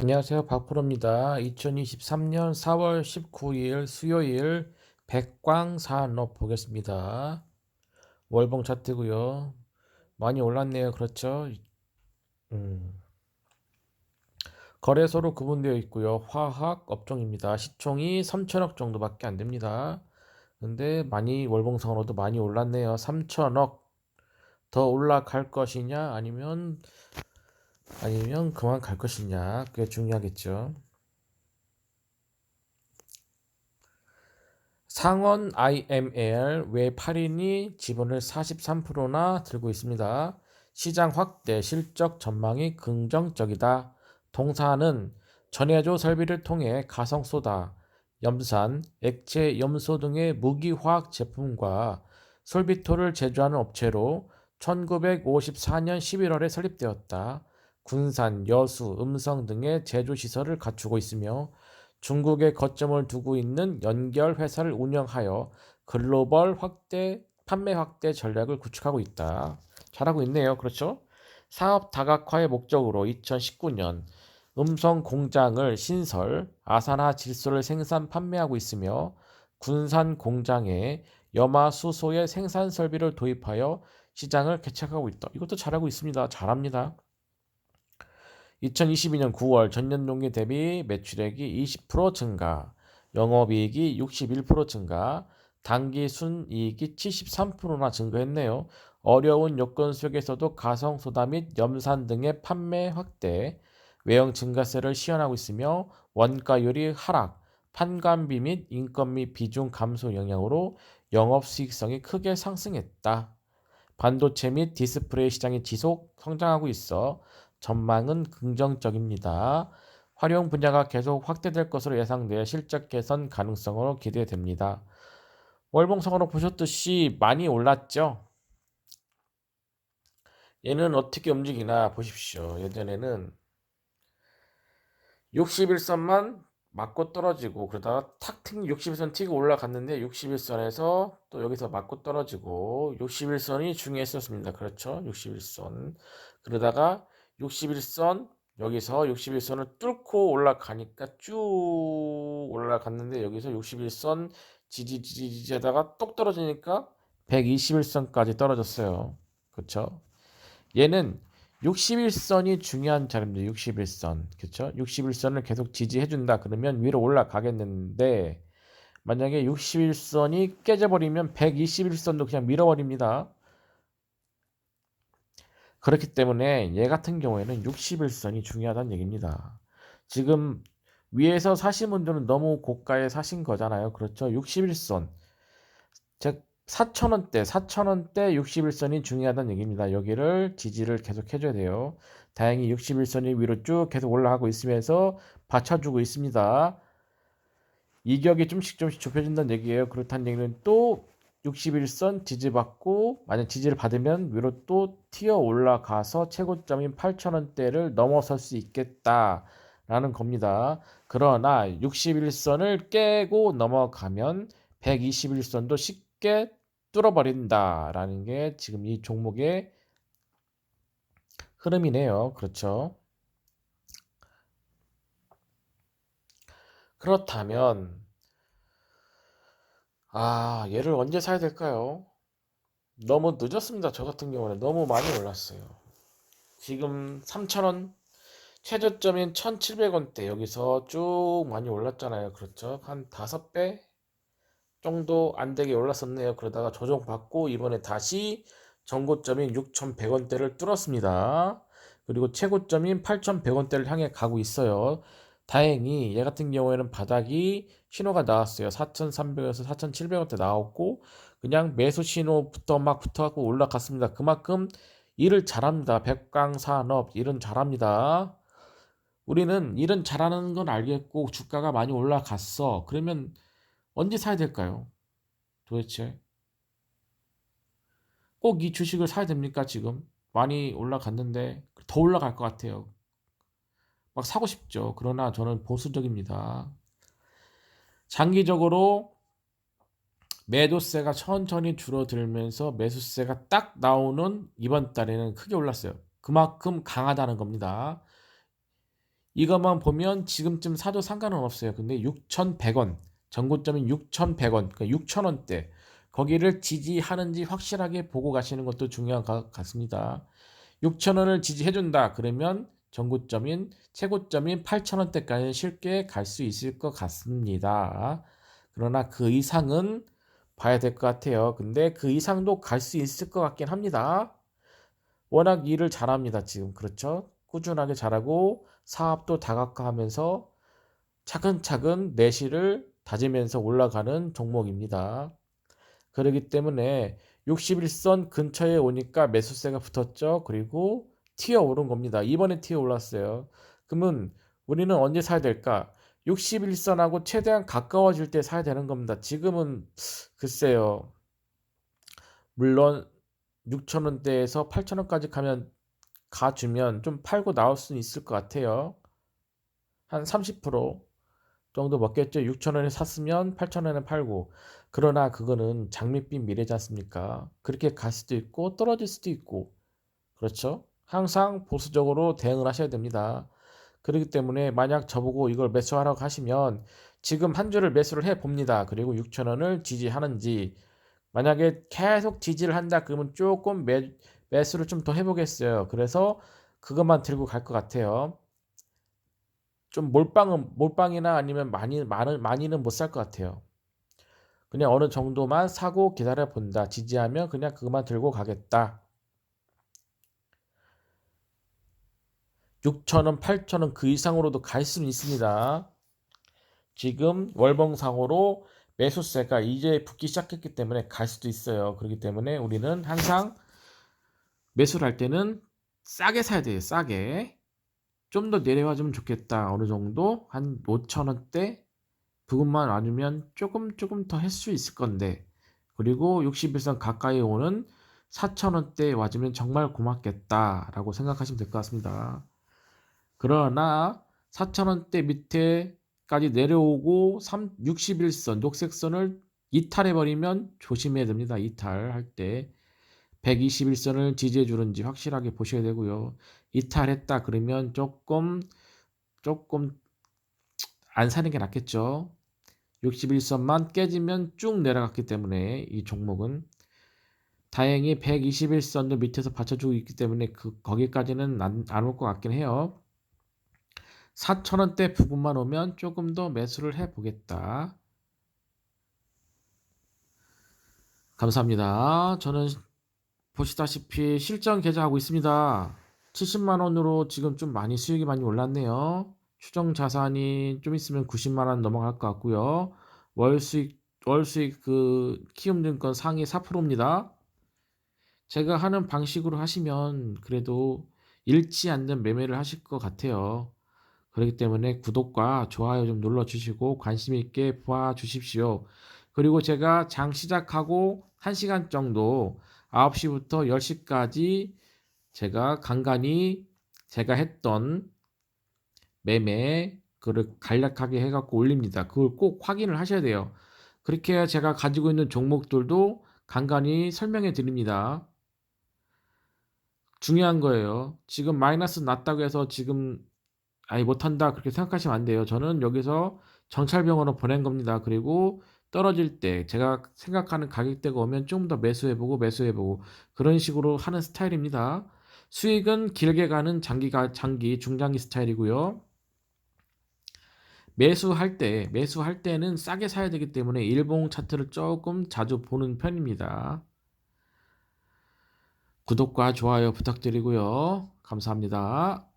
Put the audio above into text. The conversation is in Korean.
안녕하세요. 박프로입니다. 2023년 4월 19일 수요일 백광산업 보겠습니다. 월봉 차트고요. 많이 올랐네요. 그렇죠? 음. 거래소로 구분되어 있고요. 화학 업종입니다. 시총이 3천억 정도밖에 안 됩니다. 근데 많이 월봉상으로도 많이 올랐네요. 3천억 더 올라갈 것이냐 아니면 아니면 그만 갈 것이냐 그게 중요하겠죠. 상원 IML 외 8인이 지분을 43%나 들고 있습니다. 시장 확대 실적 전망이 긍정적이다. 동사는 전해조 설비를 통해 가성소다, 염산, 액체 염소 등의 무기화학 제품과 솔비토를 제조하는 업체로 1954년 11월에 설립되었다. 군산, 여수, 음성 등의 제조 시설을 갖추고 있으며 중국에 거점을 두고 있는 연결 회사를 운영하여 글로벌 확대 판매 확대 전략을 구축하고 있다. 잘하고 있네요. 그렇죠? 사업 다각화의 목적으로 2019년 음성 공장을 신설, 아산화 질소를 생산 판매하고 있으며 군산 공장에 염화수소의 생산 설비를 도입하여 시장을 개척하고 있다. 이것도 잘하고 있습니다. 잘합니다. 2022년 9월 전년 동기 대비 매출액이 20% 증가, 영업이익이 61% 증가, 당기 순이익이 73%나 증가했네요. 어려운 여건 속에서도 가성소다 및 염산 등의 판매 확대, 외형 증가세를 시현하고 있으며 원가율이 하락, 판관비 및 인건비 비중 감소 영향으로 영업 수익성이 크게 상승했다. 반도체 및 디스플레이 시장이 지속 성장하고 있어 전망은 긍정적입니다. 활용 분야가 계속 확대될 것으로 예상되어 실적 개선 가능성으로 기대됩니다. 월봉성으로 보셨듯이 많이 올랐죠? 얘는 어떻게 움직이나 보십시오. 예전에는 61선만 맞고 떨어지고 그러다가 탁 61선 튀고 올라갔는데 61선에서 또 여기서 맞고 떨어지고 61선이 중요했었습니다. 그렇죠? 61선. 그러다가 61선 여기서 61선을 뚫고 올라가니까 쭉 올라갔는데 여기서 61선 지지지지지 하다가 똑 떨어지니까 121선까지 떨어졌어요. 그렇죠? 얘는 61선이 중요한 자리입니다. 61선. 그렇죠? 61선을 계속 지지해 준다. 그러면 위로 올라가겠는데 만약에 61선이 깨져버리면 121선도 그냥 밀어버립니다. 그렇기 때문에 얘 같은 경우에는 61선이 중요하다는 얘기입니다. 지금 위에서 사신 분들은 너무 고가에 사신 거잖아요. 그렇죠? 61선. 즉 4천원대, 4천원대 61선이 중요하다는 얘기입니다. 여기를 지지를 계속 해줘야 돼요. 다행히 61선이 위로 쭉 계속 올라가고 있으면서 받쳐주고 있습니다. 이격이 좀씩 좀씩 좁혀진다는 얘기예요. 그렇다는 얘기는 또 61선 지지받고 만약 지지를 받으면 위로 또 튀어 올라가서 최고점인 8천원대를 넘어설 수 있겠다라는 겁니다. 그러나 61선을 깨고 넘어가면 121선도 쉽게 뚫어버린다라는 게 지금 이 종목의 흐름이네요. 그렇죠? 그렇다면 아, 얘를 언제 사야 될까요? 너무 늦었습니다. 저 같은 경우는 너무 많이 올랐어요. 지금 3,000원 최저점인 1,700원대 여기서 쭉 많이 올랐잖아요. 그렇죠? 한 5배 정도 안 되게 올랐었네요. 그러다가 조정받고 이번에 다시 전고점인 6,100원대를 뚫었습니다. 그리고 최고점인 8,100원대를 향해 가고 있어요. 다행히 얘 같은 경우에는 바닥이 신호가 나왔어요. 4,300에서 4,700원대 나왔고 그냥 매수 신호부터 막 붙어갖고 올라갔습니다. 그만큼 일을 잘합니다. 백광산업 일은 잘합니다. 우리는 일은 잘하는 건 알겠고 주가가 많이 올라갔어. 그러면 언제 사야 될까요? 도대체 꼭 이 주식을 사야 됩니까 지금? 많이 올라갔는데 더 올라갈 것 같아요. 막 사고 싶죠. 그러나 저는 보수적입니다. 장기적으로 매도세가 천천히 줄어들면서 매수세가 딱 나오는 이번 달에는 크게 올랐어요. 그만큼 강하다는 겁니다. 이것만 보면 지금쯤 사도 상관은 없어요. 근데 6,100원, 전고점인 6,100원, 그러니까 6,000원대 거기를 지지하는지 확실하게 보고 가시는 것도 중요한 것 같습니다. 6,000원을 지지해준다. 그러면 전고점인 최고점인 8,000원대까지 쉽게 갈 수 있을 것 같습니다. 그러나 그 이상은 봐야 될 것 같아요. 근데 그 이상도 갈 수 있을 것 같긴 합니다. 워낙 일을 잘합니다. 지금 그렇죠? 꾸준하게 잘하고 사업도 다각화하면서 차근차근 내실을 다지면서 올라가는 종목입니다. 그렇기 때문에 61선 근처에 오니까 매수세가 붙었죠. 그리고 튀어 오른 겁니다. 이번에 튀어 올랐어요. 그러면 우리는 언제 사야 될까? 61선하고 최대한 가까워질 때 사야 되는 겁니다. 지금은 글쎄요. 물론 6천원대에서 8천원까지 가면 가주면 좀 팔고 나올 수는 있을 것 같아요. 한 30% 정도 먹겠죠. 6천원에 샀으면 8천원에 팔고. 그러나 그거는 장밋빛 미래지 않습니까? 그렇게 갈 수도 있고 떨어질 수도 있고. 그렇죠? 항상 보수적으로 대응을 하셔야 됩니다. 그렇기 때문에 만약 저보고 이걸 매수하라고 하시면 지금 한 주를 매수를 해 봅니다. 그리고 6천원을 지지하는지 만약에 계속 지지를 한다 그러면 조금 매, 매수를 좀 더 해보겠어요. 그래서 그것만 들고 갈 것 같아요. 좀 몰빵은 몰빵이나 아니면 많이 많은 많이는 못 살 것 같아요. 그냥 어느 정도만 사고 기다려 본다. 지지하면 그냥 그것만 들고 가겠다. 6천원, 8천원 그 이상으로도 갈 수는 있습니다. 지금 월봉상으로 매수세가 이제 붙기 시작했기 때문에 갈 수도 있어요. 그렇기 때문에 우리는 항상 매수를 할 때는 싸게 사야 돼요. 싸게. 좀 더 내려와 주면 좋겠다. 어느 정도 한 5천원대 부분만 와주면 조금 조금 더 할 수 있을 건데 그리고 61선 가까이 오는 4천원대 와주면 정말 고맙겠다라고 생각하시면 될 것 같습니다. 그러나 4천원대 밑에까지 내려오고 3, 61선 녹색선을 이탈해버리면 조심해야 됩니다. 이탈할 때 121선을 지지해 주는지 확실하게 보셔야 되고요. 이탈했다 그러면 조금 조금 안 사는 게 낫겠죠. 61선만 깨지면 쭉 내려갔기 때문에 이 종목은 다행히 121선도 밑에서 받쳐주고 있기 때문에 그 거기까지는 안 올것 같긴 해요. 4천원대 부분만 오면 조금 더 매수를 해 보겠다. 감사합니다. 저는 보시다시피 실전 계좌하고 있습니다. 70만 원으로 지금 좀 많이 수익이 많이 올랐네요. 추정 자산이 좀 있으면 90만 원 넘어갈 것 같고요. 월 수익 월 수익 그 키움증권 상위 4%입니다. 제가 하는 방식으로 하시면 그래도 잃지 않는 매매를 하실 것 같아요. 그렇기 때문에 구독과 좋아요 좀 눌러주시고 관심 있게 봐주십시오. 그리고 제가 장 시작하고 1시간 정도 9시부터 10시까지 제가 간간히 제가 했던 매매 그를 간략하게 해갖고 올립니다. 그걸 꼭 확인을 하셔야 돼요. 그렇게 해야 제가 가지고 있는 종목들도 간간히 설명해 드립니다. 중요한 거예요. 지금 마이너스 났다고 해서 지금 아예 못한다 그렇게 생각하시면 안 돼요. 저는 여기서 정찰병원으로 보낸 겁니다. 그리고 떨어질 때 제가 생각하는 가격대가 오면 좀 더 매수해보고 매수해보고 그런 식으로 하는 스타일입니다. 수익은 길게 가는 장기가 장기 중장기 스타일이고요. 매수할 때 매수할 때는 싸게 사야 되기 때문에 일봉 차트를 조금 자주 보는 편입니다. 구독과 좋아요 부탁드리고요. 감사합니다.